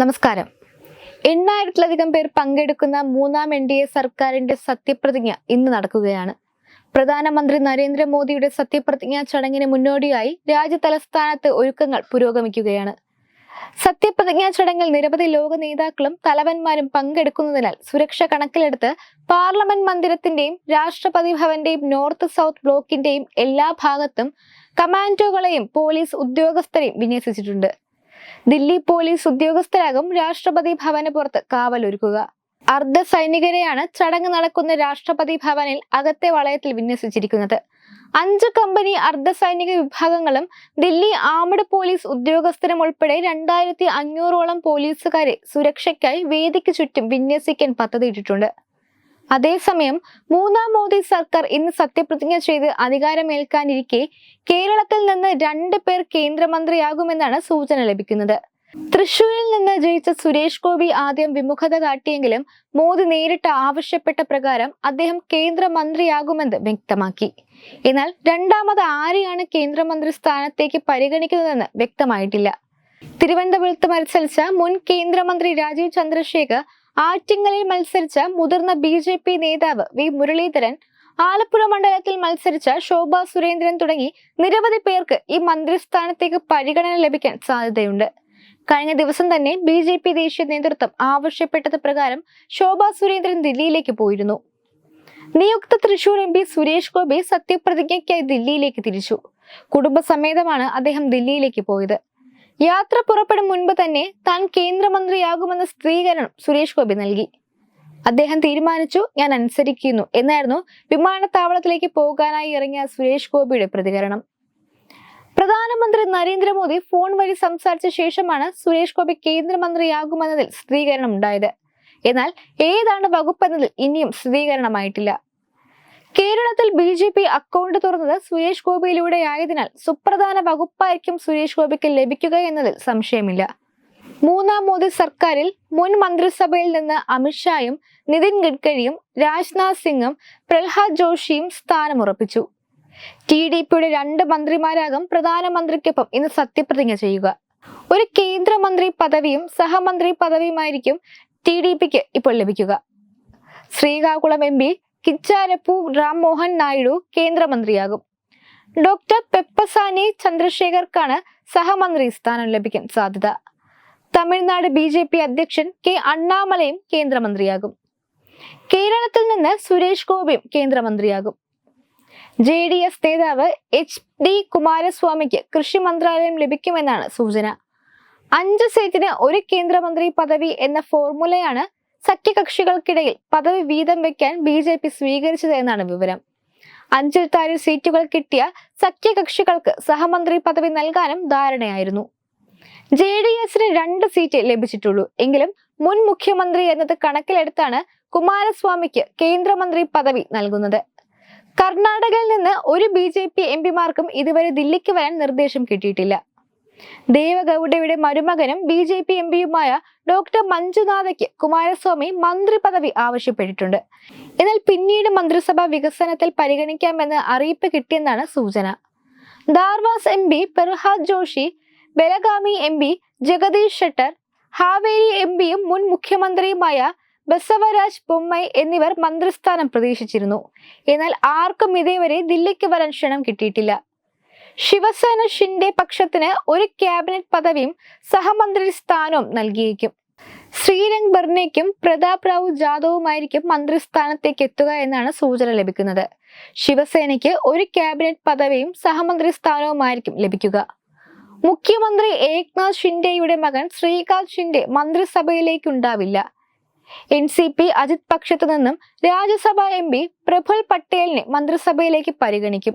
നമസ്കാരം. എണ്ണായിരത്തിലധികം പേർ പങ്കെടുക്കുന്ന മൂന്നാം എൻ ഡി എ സർക്കാരിന്റെ സത്യപ്രതിജ്ഞ ഇന്ന് നടക്കുകയാണ്. പ്രധാനമന്ത്രി നരേന്ദ്രമോദിയുടെ സത്യപ്രതിജ്ഞാ ചടങ്ങിന് മുന്നോടിയായി രാജ്യ തലസ്ഥാനത്ത് ഒരുക്കങ്ങൾ പുരോഗമിക്കുകയാണ്. സത്യപ്രതിജ്ഞാ ചടങ്ങിൽ നിരവധി ലോക നേതാക്കളും തലവന്മാരും പങ്കെടുക്കുന്നതിനാൽ സുരക്ഷ കണക്കിലെടുത്ത് പാർലമെന്റ് മന്ദിരത്തിന്റെയും രാഷ്ട്രപതി ഭവന്റെയും നോർത്ത് സൗത്ത് ബ്ലോക്കിന്റെയും എല്ലാ ഭാഗത്തും കമാൻഡോകളെയും പോലീസ് ഉദ്യോഗസ്ഥരെയും വിന്യസിച്ചിട്ടുണ്ട്. ദില്ലി പോലീസ് ഉദ്യോഗസ്ഥരാകും രാഷ്ട്രപതി ഭവന് പുറത്ത് കാവലൊരുക്കുക. അർദ്ധ സൈനികരെയാണ് ചടങ്ങ് നടക്കുന്ന രാഷ്ട്രപതി ഭവനിൽ അകത്തെ വളയത്തിൽ വിന്യസിച്ചിരിക്കുന്നത്. അഞ്ച് കമ്പനി അർദ്ധ സൈനിക വിഭാഗങ്ങളും ദില്ലി ആമഡ് പോലീസ് ഉദ്യോഗസ്ഥരും ഉൾപ്പെടെ രണ്ടായിരത്തി അഞ്ഞൂറോളം പോലീസുകാരെ സുരക്ഷയ്ക്കായി വേദിക്ക് ചുറ്റും വിന്യസിക്കാൻ പദ്ധതിയിട്ടിട്ടുണ്ട്. അതേസമയം മൂന്നാം മോദി സർക്കാർ ഇന്ന് സത്യപ്രതിജ്ഞ ചെയ്ത് അധികാരമേൽക്കാനിരിക്കെ കേരളത്തിൽ നിന്ന് രണ്ട് പേർ കേന്ദ്രമന്ത്രിയാകുമെന്നാണ് സൂചന ലഭിക്കുന്നത്. തൃശൂരിൽ നിന്ന് ജയിച്ച സുരേഷ് ഗോപി ആദ്യം വിമുഖത കാട്ടിയെങ്കിലും മോദി നേരിട്ട് ആവശ്യപ്പെട്ട പ്രകാരം അദ്ദേഹം കേന്ദ്രമന്ത്രിയാകുമെന്ന് വ്യക്തമാക്കി. എന്നാൽ രണ്ടാമത് ആരെയാണ് കേന്ദ്രമന്ത്രി സ്ഥാനത്തേക്ക് പരിഗണിക്കുന്നതെന്ന് വ്യക്തമായിട്ടില്ല. തിരുവനന്തപുരത്ത് മത്സരിച്ച മുൻ കേന്ദ്രമന്ത്രി രാജീവ് ചന്ദ്രശേഖർ ആറ്റിങ്ങലിൽ മത്സരിച്ച മുതിർന്ന ബി ജെ പി നേതാവ് വി മുരളീധരൻ ആലപ്പുഴ മണ്ഡലത്തിൽ മത്സരിച്ച ശോഭ സുരേന്ദ്രൻ തുടങ്ങി നിരവധി പേർക്ക് ഈ മന്ത്രിസ്ഥാനത്തേക്ക് പരിഗണന ലഭിക്കാൻ സാധ്യതയുണ്ട്. കഴിഞ്ഞ ദിവസം തന്നെ ബി ജെ പി ദേശീയ നേതൃത്വം ആവശ്യപ്പെട്ടത് പ്രകാരം ശോഭ സുരേന്ദ്രൻ ദില്ലിയിലേക്ക് പോയിരുന്നു. നിയുക്ത തൃശൂർ എം പി സുരേഷ് ഗോപി സത്യപ്രതിജ്ഞയ്ക്കായി ദില്ലിയിലേക്ക് തിരിച്ചു. കുടുംബസമേതമാണ് അദ്ദേഹം ദില്ലിയിലേക്ക് പോയത്. യാത്ര പുറപ്പെടും മുൻപ് തന്നെ താൻ കേന്ദ്രമന്ത്രിയാകുമെന്ന സ്ഥിരീകരണം സുരേഷ് ഗോപി നൽകി. അദ്ദേഹം തീരുമാനിച്ചു ഞാൻ അനുസരിക്കുന്നു എന്നായിരുന്നു വിമാനത്താവളത്തിലേക്ക് പോകാനായി ഇറങ്ങിയ സുരേഷ് ഗോപിയുടെ പ്രതികരണം. പ്രധാനമന്ത്രി നരേന്ദ്രമോദി ഫോൺ വഴി സംസാരിച്ച ശേഷമാണ് സുരേഷ് ഗോപി കേന്ദ്രമന്ത്രിയാകുമെന്നതിൽ സ്ഥിരീകരണം ഉണ്ടായത്. എന്നാൽ ഏതാണ് വകുപ്പ് എന്നതിൽ ഇനിയും സ്ഥിരീകരണമായിട്ടില്ല. കേരളത്തിൽ ബി ജെ പി അക്കൗണ്ട് തുറന്നത് സുരേഷ് ഗോപിയിലൂടെ ആയതിനാൽ സുപ്രധാന വകുപ്പായിരിക്കും സുരേഷ് ഗോപിക്ക് ലഭിക്കുക എന്നതിൽ സംശയമില്ല. മൂന്നാം മോദി സർക്കാരിൽ മുൻ മന്ത്രിസഭയിൽ നിന്ന് അമിത്ഷായും നിതിൻ ഗഡ്കരിയും രാജ്നാഥ് സിംഗും പ്രഹ്ലാദ് ജോഷിയും സ്ഥാനമുറപ്പിച്ചു. ടി ഡി പിയുടെ രണ്ട് മന്ത്രിമാരാകും പ്രധാനമന്ത്രിക്കൊപ്പം ഇന്ന് സത്യപ്രതിജ്ഞ ചെയ്യുക. ഒരു കേന്ദ്രമന്ത്രി പദവിയും സഹമന്ത്രി പദവിയുമായിരിക്കും ടി ഡി പിക്ക് ഇപ്പോൾ ലഭിക്കുക. ശ്രീകാകുളം എം പി കിച്ചാരപ്പു രാംമോഹൻ നായിഡു കേന്ദ്രമന്ത്രിയാകും. ഡോക്ടർ പെപ്പസാനി ചന്ദ്രശേഖർക്കാണ് സഹമന്ത്രി സ്ഥാനം ലഭിക്കാൻ സാധ്യത. തമിഴ്നാട് ബി ജെ പി അധ്യക്ഷൻ കെ അണ്ണാമലയും കേന്ദ്രമന്ത്രിയാകും. കേരളത്തിൽ നിന്ന് സുരേഷ് ഗോപിയും കേന്ദ്രമന്ത്രിയാകും. ജെ ഡി എസ് നേതാവ് എച്ച് ഡി കുമാരസ്വാമിക്ക് കൃഷി മന്ത്രാലയം ലഭിക്കുമെന്നാണ് സൂചന. അഞ്ച് സീറ്റിന് ഒരു കേന്ദ്രമന്ത്രി പദവി എന്ന ഫോർമുലയാണ് സഖ്യകക്ഷികൾക്കിടയിൽ പദവി വീതം വെക്കാൻ ബി ജെ പി സ്വീകരിച്ചത് എന്നാണ് വിവരം. അഞ്ചിൽ താഴെ സീറ്റുകൾ കിട്ടിയ സഖ്യകക്ഷികൾക്ക് സഹമന്ത്രി പദവി നൽകാനും ധാരണയായിരുന്നു. ജെ ഡി എസിന് രണ്ട് സീറ്റ് ലഭിച്ചിട്ടുള്ളൂ. എങ്കിലും മുൻ മുഖ്യമന്ത്രി എന്നത് കണക്കിലെടുത്താണ് കുമാരസ്വാമിക്ക് കേന്ദ്രമന്ത്രി പദവി നൽകുന്നത്. കർണാടകയിൽ നിന്ന് ഒരു ബി ജെ പി എം പിമാർക്കും ഇതുവരെ ദില്ലിക്ക് വരാൻ നിർദ്ദേശം കിട്ടിയിട്ടില്ല. ദേവഗൌഡയുടെ മരുമകനും ബി ജെ പി എം പിയുമായ ഡോക്ടർ മഞ്ജുനാഥയ്ക്ക് കുമാരസ്വാമി മന്ത്രി പദവി ആവശ്യപ്പെട്ടിട്ടുണ്ട്. എന്നാൽ പിന്നീട് മന്ത്രിസഭ വികസനത്തിൽ പരിഗണിക്കാമെന്ന് അറിയിപ്പ് കിട്ടിയെന്നാണ് സൂചന. Dharwad M P Pralhad Joshi Belagavi M P Jagadish Shettar Haveri M പിയും മുൻ മുഖ്യമന്ത്രിയുമായ ബസവരാജ് ബൊമ്മൈ എന്നിവർ മന്ത്രിസ്ഥാനം പ്രതീക്ഷിച്ചിരുന്നു. എന്നാൽ ആർക്കും ഇതേവരെ ദില്ലിക്ക് വരാൻ ക്ഷണം കിട്ടിയിട്ടില്ല. ശിവസേന ഷിൻഡെ പക്ഷത്തിന് ഒരു ക്യാബിനറ്റ് പദവിയും സഹമന്ത്രി സ്ഥാനവും നൽകിയേക്കും ശ്രീരംഗ് ബർണയ്ക്കും പ്രതാപ് റാവു ജാദവുമായിരിക്കും മന്ത്രിസ്ഥാനത്തേക്ക് എത്തുക എന്നാണ് സൂചന ലഭിക്കുന്നത്. ശിവസേനയ്ക്ക് ഒരു ക്യാബിനറ്റ് പദവിയും സഹമന്ത്രി സ്ഥാനവുമായിരിക്കും ലഭിക്കുക. മുഖ്യമന്ത്രി ഏക്നാഥ് ഷിൻഡെയുടെ മകൻ ശ്രീകാന്ത് ഷിൻഡെ മന്ത്രിസഭയിലേക്കുണ്ടാവില്ല. എൻ സി പി അജിത് പക്ഷത്തു നിന്നും രാജ്യസഭാ എം പി പ്രഫുൽ പട്ടേലിനെ മന്ത്രിസഭയിലേക്ക് പരിഗണിക്കും.